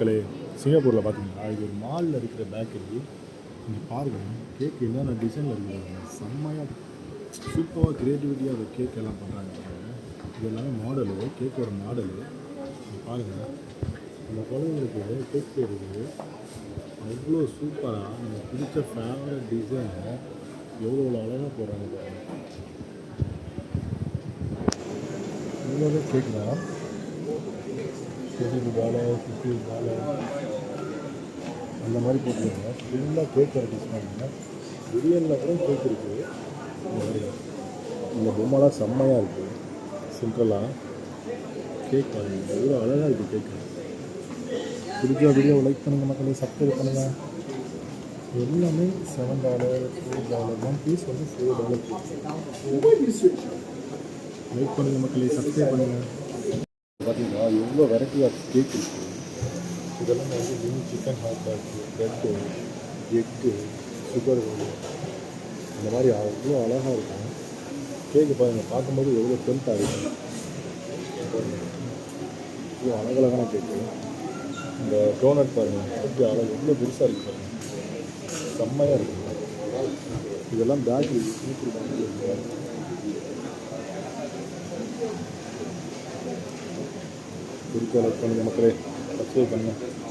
மக்களே சிங்கப்பூரில் பார்த்தீங்களா இது ஒரு மாலில் இருக்கிற பேக்கரி நீங்கள் பாருங்கள் கேக் என்னென்ன டிசைனில் இருக்கிறாங்க செம்மையாக சூப்பராக க்ரியேட்டிவிட்டியாக ஒரு கேக் எல்லாம் பண்ணுறாங்க இது எல்லாமே மாடலு கேக்கோட மாடலு நீங்கள் பாருங்கள் அந்த குழந்தைங்களுக்கு கேக் செய்கிறது அவ்வளோ சூப்பராக நம்ம பிடிச்ச ஃபேவரட் டிசைனை எவ்வளோ எவ்வளோ அழகாக போடுறாங்க பாருங்க. இவ்வளோ கேக் தான். ஃபிஃப்டி டாலர் ஃபிஃப்டி டாலர் அந்த மாதிரி போட்டுருங்க ஃபுல்லாக கேக் வெரைட்டிஸ் பாருங்க பிரியாணியில் கூட கேக் இருக்குது இந்த பொம்மைலாம் செம்மையாக இருக்குது சிம்பிளாக கேக் வாங்க எவ்வளோ அழகாக இருக்குது கேக்கு பிடிச்ச வீடியோ லைக் பண்ணுங்கள் மக்களே சப்ஸ்கிரைப் பண்ணுங்கள் எல்லாமே seven dollar four dollar one piece வந்து ஃபோர் டாலர் லைக் பண்ணுங்கள் மக்களே சப்ஸ்கிரைப் பண்ணுங்கள் பார்த்தீங்கன்னா எவ்வளோ வெரைட்டி ஆஃப் கேக் இருக்குது இதெல்லாம் வந்து mini chicken hot dog bread egg sugar இந்த மாதிரி அவ்வளோ அழகாக இருக்கும். கேக்கு பாருங்க பார்க்கும்போது எவ்வளோ டெம்ட்டாக இருக்கும் இவ்வளோ அழகழகான கேக்கு இந்த டோனட் பாருங்கள் எப்படி அழகு எவ்வளோ பெருசாக இருக்குது பாருங்கள் செம்மையாக இருக்கும் இதெல்லாம் பேக்கரி சூப்பர் பேக்கரி குறிப்பாக லைக் பண்ணுங்கள் மக்களே சப்ஸ்கிரைப் பண்ணுங்கள்